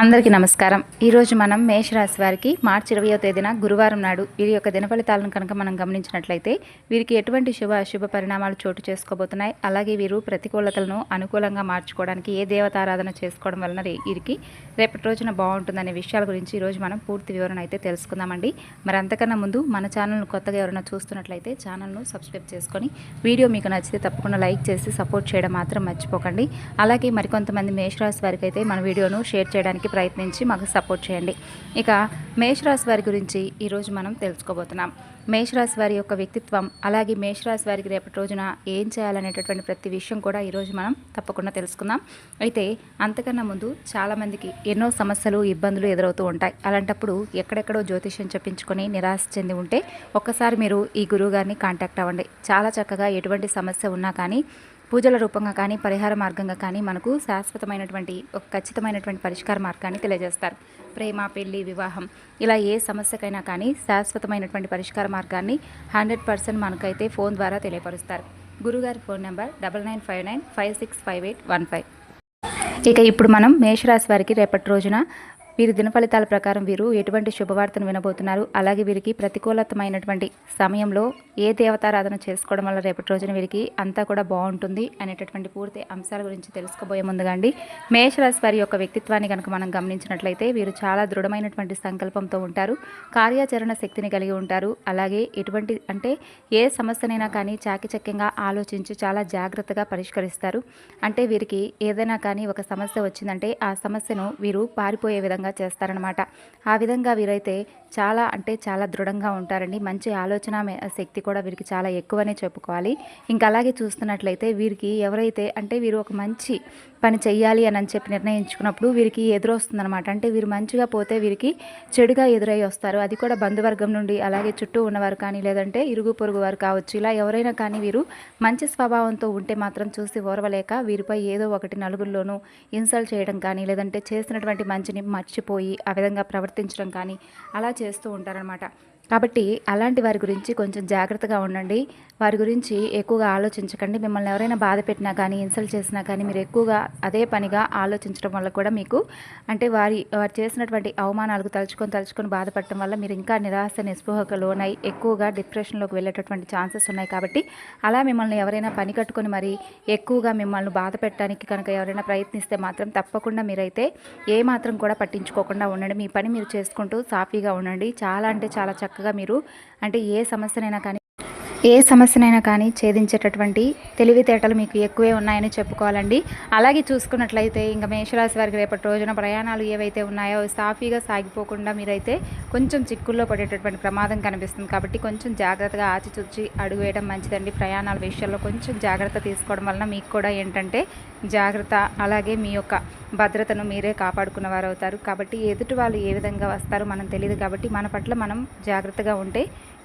అందరికీ నమస్కారం. ఈరోజు మనం మేషరాశి వారికి మార్చి ఇరవయో తేదీన గురువారం నాడు వీరి యొక్క దినఫలితాలను కనుక మనం గమనించినట్లయితే వీరికి ఎటువంటి శుభ అశుభ పరిణామాలు చోటు చేసుకోబోతున్నాయి. అలాగే వీరు ప్రతికూలతలను అనుకూలంగా మార్చుకోవడానికి ఏ దేవతారాధన చేసుకోవడం వలన వీరికి రేపటి రోజున బాగుంటుందనే విషయాల గురించి ఈరోజు మనం పూర్తి వివరణ అయితే తెలుసుకుందామండి. మరి అంతకన్నా ముందు మన ఛానల్ను కొత్తగా ఎవరైనా చూస్తున్నట్లయితే ఛానల్ను సబ్స్క్రైబ్ చేసుకొని వీడియో మీకు నచ్చితే తప్పకుండా లైక్ చేసి సపోర్ట్ చేయడం మాత్రం మర్చిపోకండి. అలాగే మరికొంతమంది మేషరాశి వారికి అయితే మన వీడియోను షేర్ చేయడానికి ప్రయత్నించి మాకు సపోర్ట్ చేయండి. ఇక మేషరాశి వారి గురించి ఈరోజు మనం తెలుసుకోబోతున్నాం. మేషరాశి వారి యొక్క వ్యక్తిత్వం అలాగే మేషరాశి వారికి రేపటి రోజున ఏం చేయాలనేటటువంటి ప్రతి విషయం కూడా ఈరోజు మనం తప్పకుండా తెలుసుకుందాం. అయితే అంతకన్నా ముందు చాలామందికి ఎన్నో సమస్యలు ఇబ్బందులు ఎదురవుతూ ఉంటాయి. అలాంటప్పుడు ఎక్కడెక్కడో జ్యోతిష్యం చెప్పించుకొని నిరాశ చెంది ఉంటే ఒక్కసారి మీరు ఈ గురువు గారిని కాంటాక్ట్ అవ్వండి. చాలా చక్కగా ఎటువంటి సమస్య ఉన్నా కానీ పూజల రూపంగా కానీ పరిహార మార్గంగా కానీ మనకు శాశ్వతమైనటువంటి ఒక ఖచ్చితమైనటువంటి పరిష్కార మార్గాన్ని తెలియజేస్తారు. ప్రేమ పెళ్ళి వివాహం ఇలా ఏ సమస్యకైనా కానీ శాశ్వతమైనటువంటి పరిష్కార మార్గాన్ని హండ్రెడ్ పర్సెంట్ మనకైతే ఫోన్ ద్వారా తెలియపరుస్తారు. గురుగారి phone number double nine five nine five six five eight one five. ఇక ఇప్పుడు మనం మేషరాశి వారికి రేపటి రోజున వీరి దిన ఫలితాల ప్రకారం వీరు ఎటువంటి శుభవార్తను వినబోతున్నారు. అలాగే వీరికి ప్రతికూలతమైనటువంటి సమయంలో ఏ దేవతారాధన చేసుకోవడం వల్ల రేపటి రోజున వీరికి అంతా కూడా బాగుంటుంది అనేటటువంటి పూర్తి అంశాల గురించి తెలుసుకోబోయే ముందుగా అండి. మేషరాశి వారి యొక్క వ్యక్తిత్వాన్ని కనుక మనం గమనించినట్లయితే వీరు చాలా దృఢమైనటువంటి సంకల్పంతో ఉంటారు. కార్యాచరణ శక్తిని కలిగి ఉంటారు. అలాగే ఎటువంటి అంటే ఏ సమస్యనైనా కానీ చాకిచక్యంగా ఆలోచించి చాలా జాగ్రత్తగా పరిష్కరిస్తారు. అంటే వీరికి ఏదైనా కానీ ఒక సమస్య వచ్చిందంటే ఆ సమస్యను వీరు పారిపోయే విధంగా చేస్తారనమాట ఆ విధంగా వీరైతే చాలా అంటే చాలా దృఢంగా ఉంటారండి. మంచి ఆలోచన శక్తి కూడా వీరికి చాలా ఎక్కువనే చెప్పుకోవాలి. ఇంకా అలాగే చూస్తున్నట్లయితే వీరికి ఎవరైతే అంటే వీరు ఒక మంచి పని చెయ్యాలి అని అని చెప్పి నిర్ణయించుకున్నప్పుడు వీరికి ఎదురొస్తుందనమాట అంటే వీరు మంచిగా పోతే వీరికి చెడుగా ఎదురై వస్తారు. అది కూడా బంధువర్గం నుండి అలాగే చుట్టూ ఉన్నవారు కానీ లేదంటే ఇరుగు పొరుగు వారు కావచ్చు ఇలా ఎవరైనా కానీ వీరు మంచి స్వభావంతో ఉంటే మాత్రం చూసి ఓర్వలేక వీరిపై ఏదో ఒకటి నలుగురిలోనూ ఇన్సల్ట్ చేయడం కానీ లేదంటే చేసినటువంటి మంచిని మర్చిపోయి ఆ విధంగా ప్రవర్తించడం కానీ అలా చేస్తూ ఉంటారనమాట కాబట్టి అలాంటి వారి గురించి కొంచెం జాగ్రత్తగా ఉండండి. వారి గురించి ఎక్కువగా ఆలోచించకండి. మిమ్మల్ని ఎవరైనా బాధ పెట్టినా కానీ ఇన్సల్ట్ చేసినా కానీ మీరు ఎక్కువగా అదే పనిగా ఆలోచించడం వల్ల కూడా మీకు అంటే వారి వారు చేసినటువంటి అవమానాలకు తలుచుకొని తలుచుకొని బాధపడటం వల్ల మీరు ఇంకా నిరాశ నిస్పృహకు లోనై ఎక్కువగా డిప్రెషన్లోకి వెళ్ళేటటువంటి ఛాన్సెస్ ఉన్నాయి కాబట్టి అలా మిమ్మల్ని ఎవరైనా పని కట్టుకొని మరి ఎక్కువగా మిమ్మల్ని బాధ పెట్టడానికి కనుక ఎవరైనా ప్రయత్నిస్తే మాత్రం తప్పకుండా మీరైతే ఏ మాత్రం కూడా పట్టించుకోకుండా ఉండండి. మీ పని మీరు చేసుకుంటూ సాఫీగా ఉండండి. చాలా అంటే చాలా చక్క చక్కగా మీరు అంటే ఏ సమస్యనైనా కానీ ఏ సమస్యనైనా కానీ ఛేదించేటటువంటి తెలివితేటలు మీకు ఎక్కువే ఉన్నాయని చెప్పుకోవాలండి. అలాగే చూసుకున్నట్లయితే ఇంకా మేషరాశి వారికి రేపటి రోజున ప్రయాణాలు ఏవైతే ఉన్నాయో సాఫీగా సాగిపోకుండా మీరైతే కొంచెం చిక్కుల్లో పడేటటువంటి ప్రమాదం కనిపిస్తుంది. కాబట్టి కొంచెం జాగ్రత్తగా ఆచిచూచి అడుగు వేయడం మంచిదండి. ప్రయాణాల విషయంలో కొంచెం జాగ్రత్త తీసుకోవడం వలన మీకు కూడా ఏంటంటే జాగ్రత్త అలాగే మీ యొక్క భద్రతను మీరే కాపాడుకున్న వారు అవుతారు కాబట్టి ఎదుటి వాళ్ళు ఏ విధంగా వస్తారో మనం తెలియదు కాబట్టి మన పట్ల మనం జాగ్రత్తగా ఉంటే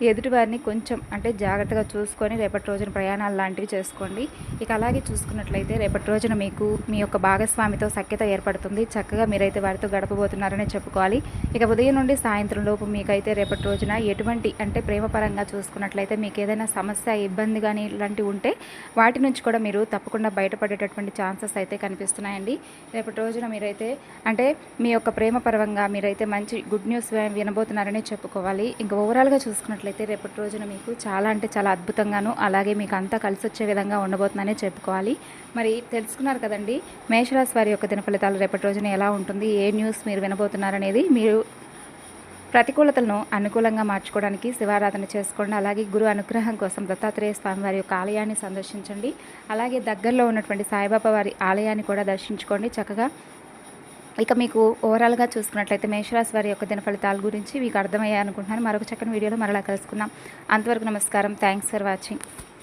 ఎదుటి వారిని కొంచెం అంటే జాగ్రత్తగా చూసుకొని రేపటి రోజున ప్రయాణాలు లాంటివి చేసుకోండి. ఇక అలాగే చూసుకున్నట్లయితే రేపటి రోజున మీకు మీ యొక్క భాగస్వామితో సఖ్యత ఏర్పడుతుంది. చక్కగా మీరైతే వారితో గడపబోతున్నారని చెప్పుకోవాలి. ఇక ఉదయం నుండి సాయంత్రం లోపు మీకైతే రేపటి రోజున ఎటువంటి అంటే ప్రేమపరంగా చూసుకున్నట్లయితే మీకు ఏదైనా సమస్య ఇబ్బంది కానీ ఇలాంటివి ఉంటే వాటి నుంచి కూడా మీరు తప్పకుండా బయటపడేటటువంటి ఛాన్సెస్ అయితే కనిపిస్తున్నాయండి. రేపటి రోజున మీరైతే అంటే మీ యొక్క ప్రేమ పరంగా మీరైతే మంచి గుడ్ న్యూస్ వినబోతున్నారని చెప్పుకోవాలి. ఇంకా ఓవరాల్గా చూసుకున్నట్లయితే రేపటి రోజున మీకు చాలా అంటే చాలా అద్భుతంగాను అలాగే మీకు అంతా కలిసి వచ్చే విధంగా ఉండబోతుందనే చెప్పుకోవాలి. మరి తెలుసుకున్నారు కదండి మేషరాశి వారి యొక్క దిన ఫలితాలు రేపటి రోజున ఎలా ఉంటుంది ఏ న్యూస్ మీరు వినబోతున్నారనేది మీరు ప్రతికూలతలను అనుకూలంగా మార్చుకోవడానికి శివారాధన చేసుకోండి. అలాగే గురు అనుగ్రహం కోసం దత్తాత్రేయ స్వామి వారి యొక్క ఆలయాన్ని సందర్శించండి. అలాగే దగ్గరలో ఉన్నటువంటి సాయిబాబా వారి ఆలయాన్ని కూడా దర్శించుకోండి. చక్కగా ఇక మీకు ఓవరాల్గా చూసుకున్నట్లయితే మేషరాశి వారి యొక్క దిన ఫలితాల గురించి మీకు అర్థమయ్యాయి అనుకుంటున్నాను మరొక చక్కని వీడియోలో మరలా కలుసుకుందాం. అంతవరకు నమస్కారం. Thanks for watching